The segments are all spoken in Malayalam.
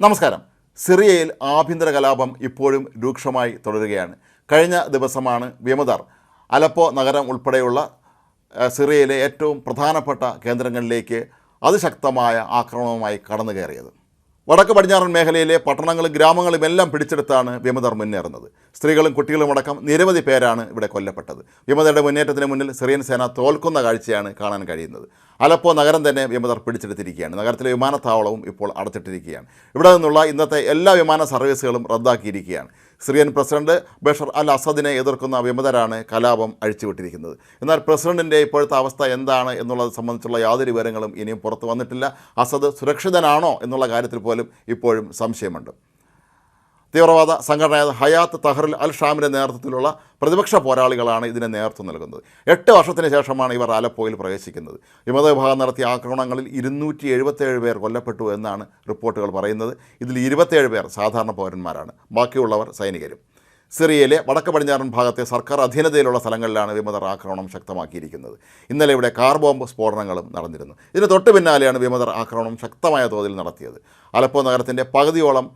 നമസ്കാരം. സിറിയയിൽ ആഭ്യന്തര കലാപം ഇപ്പോഴും രൂക്ഷമായി തുടരുകയാണ്. കഴിഞ്ഞ ദിവസമാണ് വിമതർ അലപ്പോ നഗരം ഉൾപ്പെടെയുള്ള സിറിയയിലെ ഏറ്റവും പ്രധാനപ്പെട്ട കേന്ദ്രങ്ങളിലേക്ക് അതിശക്തമായ ആക്രമണവുമായി കടന്നു കയറിയത് വടക്ക് പടിഞ്ഞാറൻ മേഖലയിലെ പട്ടണങ്ങളും ഗ്രാമങ്ങളും എല്ലാം പിടിച്ചെടുത്താണ് വിമതർ മുന്നേറുന്നത്. സ്ത്രീകളും കുട്ടികളും അടക്കം നിരവധി പേരാണ് ഇവിടെ കൊല്ലപ്പെട്ടത്. വിമതരുടെ മുന്നേറ്റത്തിന് മുന്നിൽ സിറിയൻ സേന തോൽക്കുന്ന കാഴ്ചയാണ് കാണാൻ കഴിയുന്നത്. അലപ്പോ നഗരം തന്നെ വിമതർ പിടിച്ചെടുത്തിരിക്കുകയാണ്. നഗരത്തിലെ വിമാനത്താവളവും ഇപ്പോൾ അടച്ചിട്ടിരിക്കുകയാണ്. ഇവിടെ നിന്നുള്ള ഇന്നത്തെ എല്ലാ വിമാന സർവീസുകളും റദ്ദാക്കിയിരിക്കുകയാണ്. സിറിയൻ പ്രസിഡന്റ് ബഷർ അൽ അസദിനെ എതിർക്കുന്ന വിമതരാണ് കലാപം അഴിച്ചുവിട്ടിരിക്കുന്നത്. എന്നാൽ പ്രസിഡന്റിന്റെ ഇപ്പോഴത്തെ അവസ്ഥ എന്താണ് എന്നുള്ളത് സംബന്ധിച്ചുള്ള യാതൊരു വിവരങ്ങളും ഇനിയും പുറത്തു വന്നിട്ടില്ല. അസദ് സുരക്ഷിതനാണോ എന്നുള്ള കാര്യത്തിൽ പോലും ഇപ്പോഴും സംശയമുണ്ട്. തീവ്രവാദ സംഘടനയായ ഹയാത്ത് തഹറിൽ അൽ ഷാമിന്റെ നേതൃത്വത്തിലുള്ള പ്രതിപക്ഷ പോരാളികളാണ് ഇതിനെ നേതൃത്വം നൽകുന്നത്. എട്ട് വർഷത്തിന് ശേഷമാണ് ഇവർ ആലപ്പോയിൽ പ്രവേശിക്കുന്നത്. വിമത വിഭാഗം നടത്തിയ ആക്രമണങ്ങളിൽ ഇരുന്നൂറ്റി എഴുപത്തേഴ് പേർ കൊല്ലപ്പെട്ടു എന്നാണ് റിപ്പോർട്ടുകൾ പറയുന്നത്. ഇതിൽ ഇരുപത്തേഴ് പേർ സാധാരണ പൗരന്മാരാണ്. ബാക്കിയുള്ളവർ സൈനികരും. സിറിയയിലെ വടക്ക് പടിഞ്ഞാറൻ ഭാഗത്തെ സർക്കാർ അധീനതയിലുള്ള സ്ഥലങ്ങളിലാണ് വിമതർ ആക്രമണം ശക്തമാക്കിയിരിക്കുന്നത്. ഇന്നലെ ഇവിടെ കാർ ബോംബ് സ്ഫോടനങ്ങളും നടന്നിരുന്നു. ഇതിന് തൊട്ട് പിന്നാലെയാണ് വിമതർ ആക്രമണം ശക്തമായ തോതിൽ നടത്തിയത്. അലപ്പോ നഗരത്തിന്റെ പകുതിയോളം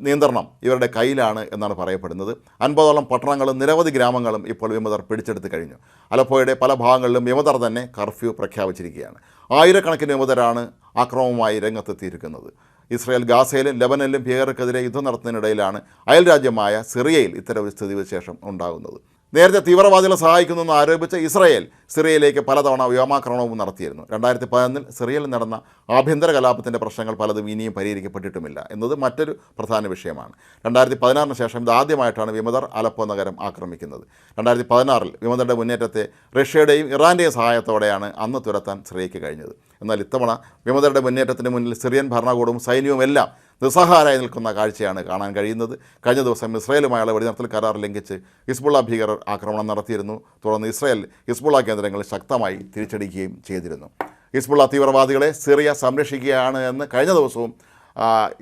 നിയന്ത്രണം ഇവരുടെ കയ്യിലാണ് എന്നാണ് പറയപ്പെടുന്നത്. അൻപതോളം പട്ടണങ്ങളും നിരവധി ഗ്രാമങ്ങളും ഇപ്പോൾ വിമതർ പിടിച്ചെടുത്ത് കഴിഞ്ഞു. ആലപ്പുഴയുടെ പല ഭാഗങ്ങളിലും വിമതർ തന്നെ കർഫ്യൂ പ്രഖ്യാപിച്ചിരിക്കുകയാണ്. ആയിരക്കണക്കിന് വിമതരാണ് ആക്രമണവുമായി രംഗത്തെത്തിയിരിക്കുന്നത്. ഇസ്രായേൽ ഗാസയിലും ലബനനിലും ഭീകരർക്കെതിരെ യുദ്ധം നടത്തുന്നതിനിടയിലാണ് അയൽ രാജ്യമായ സിറിയയിൽ ഇത്തരം ഒരു സ്ഥിതിവിശേഷം ഉണ്ടാകുന്നത്. നേരത്തെ തീവ്രവാദികളെ സഹായിക്കുന്നെന്ന് ആരോപിച്ച ഇസ്രായേൽ സിറിയയിലേക്ക് പലതവണ വ്യോമാക്രമണവും നടത്തിയിരുന്നു. രണ്ടായിരത്തി പതിനൊന്നിൽ സിറിയയിൽ നടന്ന ആഭ്യന്തര കലാപത്തിന്റെ പ്രശ്നങ്ങൾ പലതും ഇനിയും പരിഹരിക്കപ്പെട്ടിട്ടുമില്ല എന്നത് മറ്റൊരു പ്രധാന വിഷയമാണ്. രണ്ടായിരത്തി പതിനാറിന് ശേഷം ഇതാദ്യമായിട്ടാണ് വിമതർ അലപ്പോ നഗരം ആക്രമിക്കുന്നത്. രണ്ടായിരത്തി പതിനാറിൽ വിമതരുടെ മുന്നേറ്റത്തെ റഷ്യയുടെയും ഇറാന്റെയും സഹായത്തോടെയാണ് അന്ന് തുരത്താൻ സിറിയയ്ക്ക് കഴിഞ്ഞത്. എന്നാൽ ഇത്തവണ വിമതരുടെ മുന്നേറ്റത്തിന് മുന്നിൽ സിറിയൻ ഭരണകൂടവും സൈന്യവും എല്ലാം നിസ്സഹാരായി നിൽക്കുന്ന കാഴ്ചയാണ് കാണാൻ കഴിയുന്നത്. കഴിഞ്ഞ ദിവസം ഇസ്രയേലുമായുള്ള വെടിനിർത്തൽ കരാർ ലംഘിച്ച് ഹിസ്ബുള്ള ഭീകരർ ആക്രമണം നടത്തിയിരുന്നു. തുടർന്ന് ഇസ്രയേൽ ഹിസ്ബുള്ള കേന്ദ്രങ്ങളിൽ ശക്തമായി തിരിച്ചടിക്കുകയും ചെയ്തിരുന്നു. ഹിസ്ബുള്ള തീവ്രവാദികളെ സിറിയ സംരക്ഷിക്കുകയാണ് എന്ന് കഴിഞ്ഞ ദിവസവും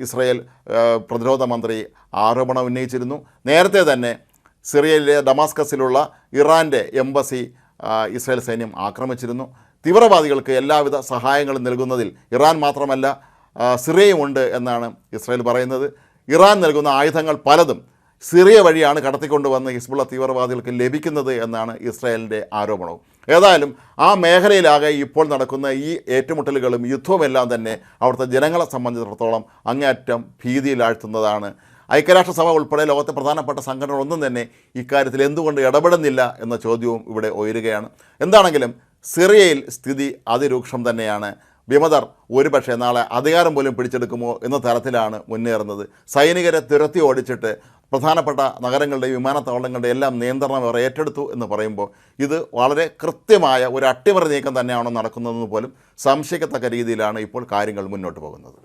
ഇസ്രയേൽ പ്രതിരോധ മന്ത്രി ആരോപണം ഉന്നയിച്ചിരുന്നു. നേരത്തെ തന്നെ സിറിയയിലെ ഡമാസ്കസിലുള്ള ഇറാന്റെ എംബസി ഇസ്രയേൽ സൈന്യം ആക്രമിച്ചിരുന്നു. തീവ്രവാദികൾക്ക് എല്ലാവിധ സഹായങ്ങളും നൽകുന്നതിൽ ഇറാൻ മാത്രമല്ല സിറിയയുമുണ്ട് എന്നാണ് ഇസ്രയേൽ പറയുന്നത്. ഇറാൻ നൽകുന്ന ആയുധങ്ങൾ പലതും സിറിയ വഴിയാണ് കടത്തിക്കൊണ്ടുവന്ന് ഹിസ്ബുള്ള തീവ്രവാദികൾക്ക് ലഭിക്കുന്നത് എന്നാണ് ഇസ്രായേലിന്റെ ആരോപണവും. ഏതായാലും ആ മേഖലയിലാകെ ഇപ്പോൾ നടക്കുന്ന ഈ ഏറ്റുമുട്ടലുകളും യുദ്ധവുമെല്ലാം തന്നെ അവിടുത്തെ ജനങ്ങളെ സംബന്ധിച്ചിടത്തോളം അങ്ങേയറ്റം ഭീതിയിലാഴ്ത്തുന്നതാണ്. ഐക്യരാഷ്ട്രസഭ ഉൾപ്പെടെ ലോകത്തെ പ്രധാനപ്പെട്ട സംഘടനകളൊന്നും തന്നെ ഇക്കാര്യത്തിൽ എന്തുകൊണ്ട് ഇടപെടുന്നില്ല എന്ന ചോദ്യവും ഇവിടെ ഉയരുകയാണ്. എന്താണെങ്കിലും സിറിയയിൽ സ്ഥിതി അതിരൂക്ഷം തന്നെയാണ്. വിമതർ ഒരുപക്ഷെ നാളെ അധികാരം പോലും പിടിച്ചെടുക്കുമോ എന്ന തരത്തിലാണ് മുന്നേറുന്നത്. സൈനികരെ തുരത്തി ഓടിച്ചിട്ട് പ്രധാനപ്പെട്ട നഗരങ്ങളുടെയും വിമാനത്താവളങ്ങളുടെ എല്ലാം നിയന്ത്രണം അവർ ഏറ്റെടുത്തു എന്ന് പറയുമ്പോൾ ഇത് വളരെ കൃത്യമായ ഒരു അട്ടിമറി നീക്കം തന്നെയാണോ നടക്കുന്നതെന്ന് പോലും സംശയിക്കത്തക്ക രീതിയിലാണ് ഇപ്പോൾ കാര്യങ്ങൾ മുന്നോട്ട് പോകുന്നത്.